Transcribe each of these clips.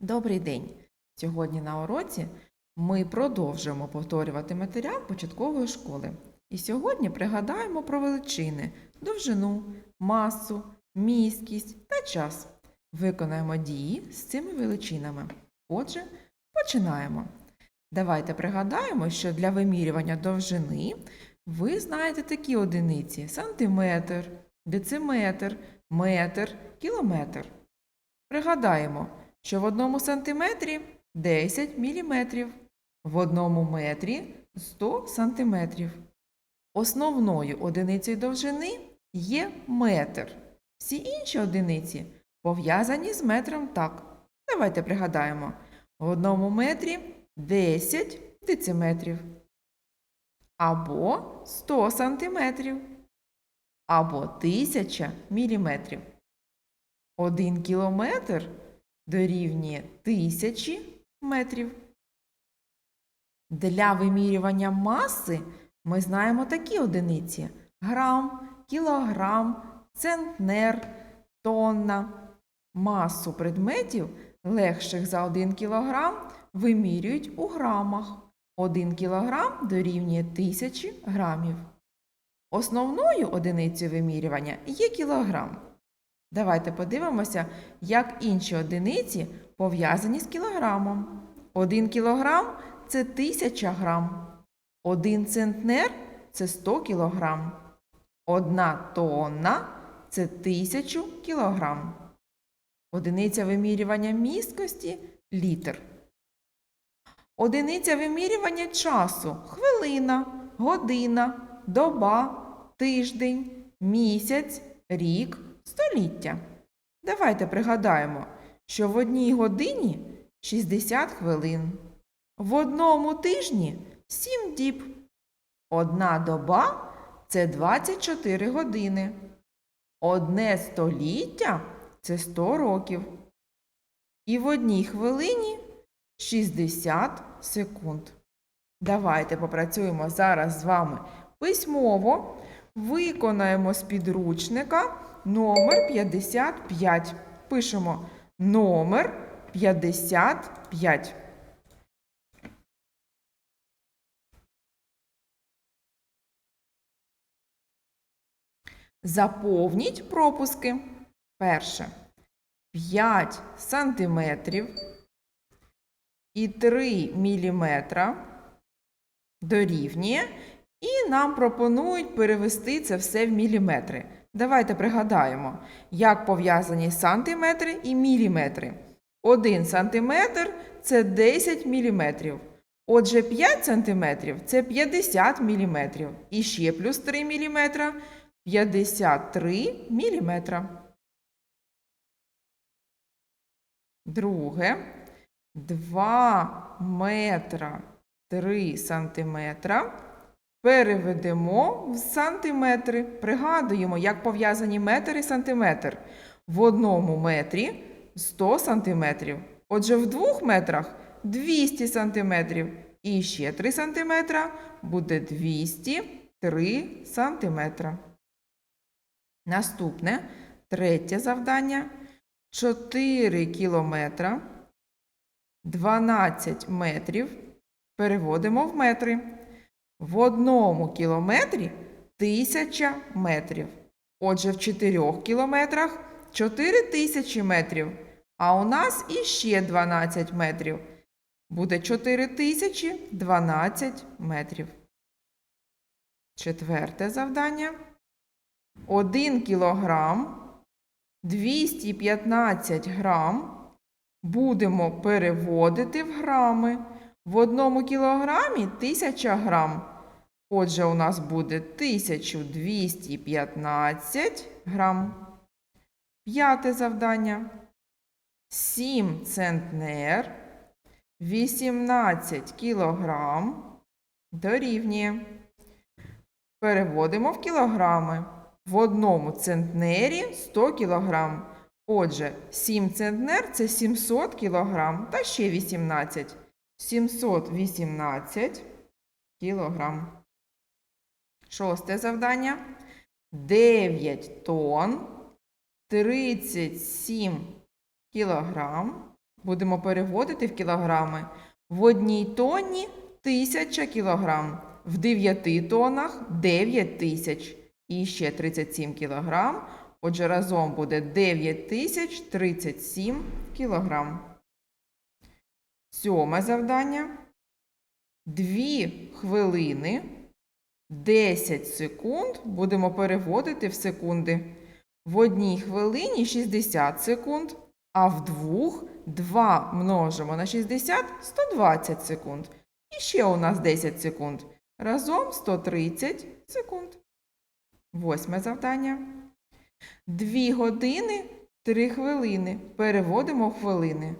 Добрий день! Сьогодні на уроці ми продовжуємо повторювати матеріал початкової школи. І сьогодні пригадаємо про величини, довжину, масу, міськість та час. Виконаємо дії з цими величинами. Отже, починаємо. Давайте пригадаємо, що для вимірювання довжини ви знаєте такі одиниці: сантиметр, дециметр, метр, кілометр. Пригадаємо, що в одному сантиметрі 10 міліметрів, в одному метрі 100 сантиметрів. Основною одиницею довжини є метр. Всі інші одиниці пов'язані з метром так. Давайте пригадаємо. В одному метрі 10 дециметрів. Або 100 сантиметрів. Або 1000 міліметрів. Один кілометр дорівнює тисячі метрів. Для вимірювання маси ми знаємо такі одиниці: грам, кілограм, центнер, тонна. Масу предметів, легших за 1 кілограм, вимірюють у грамах. 1 кілограм дорівнює тисячі грамів. Основною одиницею вимірювання є кілограм. Давайте подивимося, як інші одиниці пов'язані з кілограмом. Один кілограм це тисяча грам. Один центнер це 100 кілограм. Одна тонна це тисячу кілограм. Одиниця вимірювання місткості літр. Одиниця вимірювання часу хвилина, година, доба, тиждень, місяць, рік, століття. Давайте пригадаємо, що в одній годині 60 хвилин, в одному тижні 7 діб. Одна доба це 24 години. Одне століття це 100 років. І в одній хвилині 60 секунд. Давайте попрацюємо зараз з вами письмово. Виконаємо з підручника номер 55. Пишемо номер 55. Заповніть пропуски. Перше. 5 сантиметрів і 3 міліметра дорівнює. І нам пропонують перевести це все в міліметри. Давайте пригадаємо, як пов'язані сантиметри і міліметри. 1 сантиметр це 10 міліметрів. Отже, 5 сантиметрів це 50 міліметрів. І ще плюс 3 міліметра – 53 міліметра. Друге. 2 метра 3 сантиметра. Переведемо в сантиметри. Пригадуємо, як пов'язані метр і сантиметр. В одному метрі 100 сантиметрів. Отже, в двох метрах 200 сантиметрів. І ще 3 сантиметра буде 203 сантиметра. Наступне, третє завдання. 4 кілометра. 12 метрів переводимо в метри. В одному кілометрі 1000 метрів. Отже, в 4 кілометрах 4000 метрів. А у нас іще 12 метрів. Буде 4012 метрів. Четверте завдання. 1 кілограм 215 грам будемо переводити в грами. В одному кілограмі 1000 грам. Отже, у нас буде 1215 грам. П'яте завдання. 7 центнер. 18 кілограм. Дорівнює. Переводимо в кілограми. В одному центнері 100 кілограм. Отже, 7 центнер це 700 кілограм та ще 18. 718 кілограм. Шосте завдання. 9 тонн 37 кілограм будемо переводити в кілограми. В одній тонні 1000 кілограм, в 9 тоннах 9 тисяч і ще 37 кілограм. Отже, разом буде 9037 кілограм. Сьоме завдання. 2 хвилини 10 секунд будемо переводити в секунди. В одній хвилині 60 секунд, а в двох 2 множимо на 60 120 секунд. І ще у нас 10 секунд. Разом 130 секунд. Восьме завдання. 2 години 3 хвилини. Переводимо в хвилини.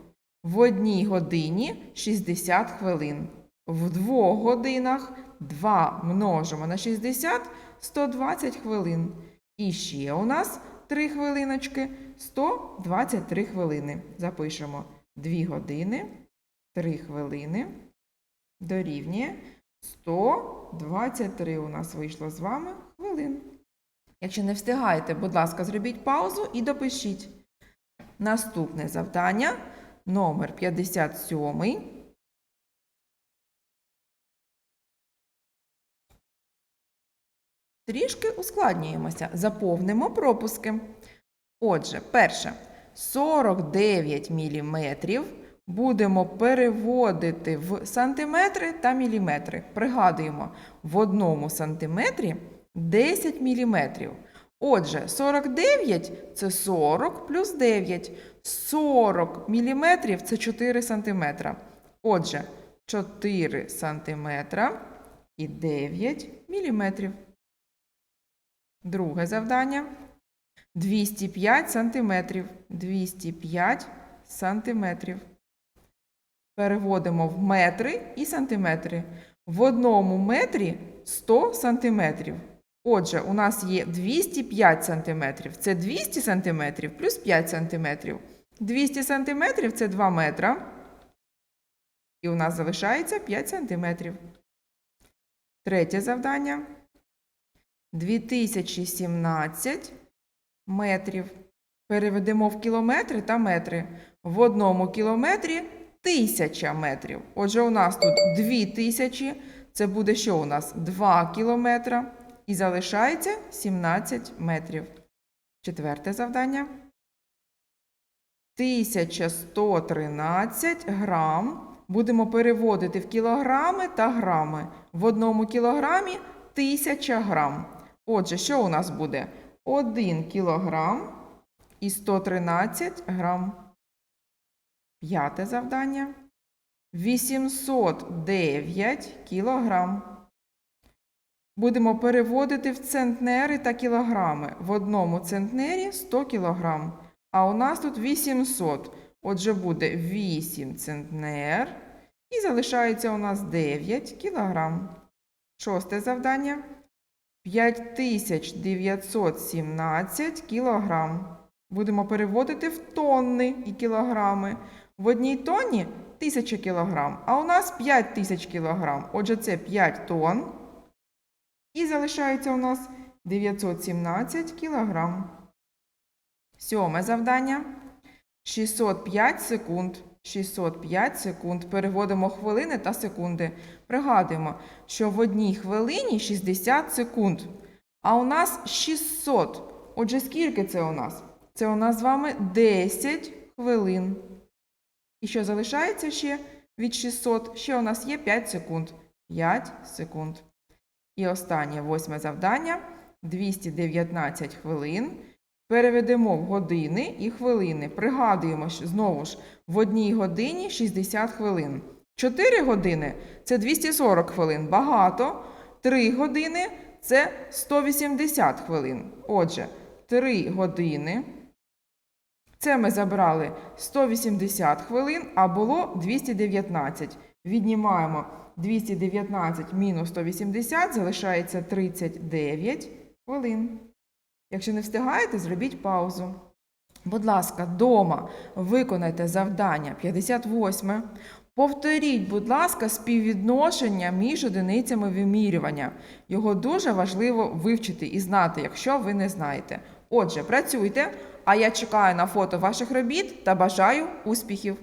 В одній годині 60 хвилин. В двох годинах 2 множимо на 60 120 хвилин. І ще у нас 3 хвилиночки 123 хвилини. Запишемо 2 години 3 хвилини. Дорівнює 123 у нас вийшло з вами хвилин. Якщо не встигаєте, будь ласка, зробіть паузу і допишіть. Наступне завдання номер 57. Трішки ускладнюємося, заповнимо пропуски. Отже, перше, 49 мм будемо переводити в сантиметри та міліметри. Пригадуємо, в одному сантиметрі 10 мм. Отже, 49 це 40 плюс 9. 40 мм це 4 см. Отже, 4 см і 9 мм. Друге завдання. 205 сантиметрів. 205 сантиметрів. Переводимо в метри і сантиметри. В одному метрі 100 сантиметрів. Отже, у нас є 205 сантиметрів. Це 200 сантиметрів плюс 5 сантиметрів. 200 сантиметрів – це 2 метра. І у нас залишається 5 сантиметрів. Третє завдання. 2017 метрів. Переведемо в кілометри та метри. В одному кілометрі 1000 метрів. Отже, у нас тут 2000. Це буде що у нас? 2 кілометра. І залишається 17 метрів. Четверте завдання. 1113 грам. Будемо переводити в кілограми та грами. В одному кілограмі 1000 грам. Отже, що у нас буде? 1 кілограм і 113 грам. П'яте завдання. 809 кілограм. Будемо переводити в центнери та кілограми. В одному центнері 100 кілограм. А у нас тут 800. Отже, буде 8 центнер. І залишається у нас 9 кілограм. Шосте завдання. 5917 кілограм. Будемо переводити в тонни і кілограми. В одній тонні 1000 кілограм, а у нас 5000 кілограм. Отже, це 5 тонн. І залишається у нас 917 кілограм. Сьоме завдання. 605 секунд. 605 секунд. Переводимо хвилини та секунди. Пригадуємо, що в одній хвилині 60 секунд. А у нас 600. Отже, скільки це у нас? Це у нас з вами 10 хвилин. І що залишається ще від 600? Ще у нас є 5 секунд. 5 секунд. І останнє восьме завдання 219 хвилин. Переведемо в години і хвилини. Пригадуємо, знову ж в одній годині 60 хвилин. 4 години це 240 хвилин. Багато. 3 години це 180 хвилин. Отже, 3 години. Це ми забрали 180 хвилин, а було 219. Віднімаємо 219 мінус 180, залишається 39 хвилин. Якщо не встигаєте, зробіть паузу. Будь ласка, дома виконайте завдання 58. Повторіть, будь ласка, співвідношення між одиницями вимірювання. Його дуже важливо вивчити і знати, якщо ви не знаєте. Отже, працюйте, а я чекаю на фото ваших робіт та бажаю успіхів!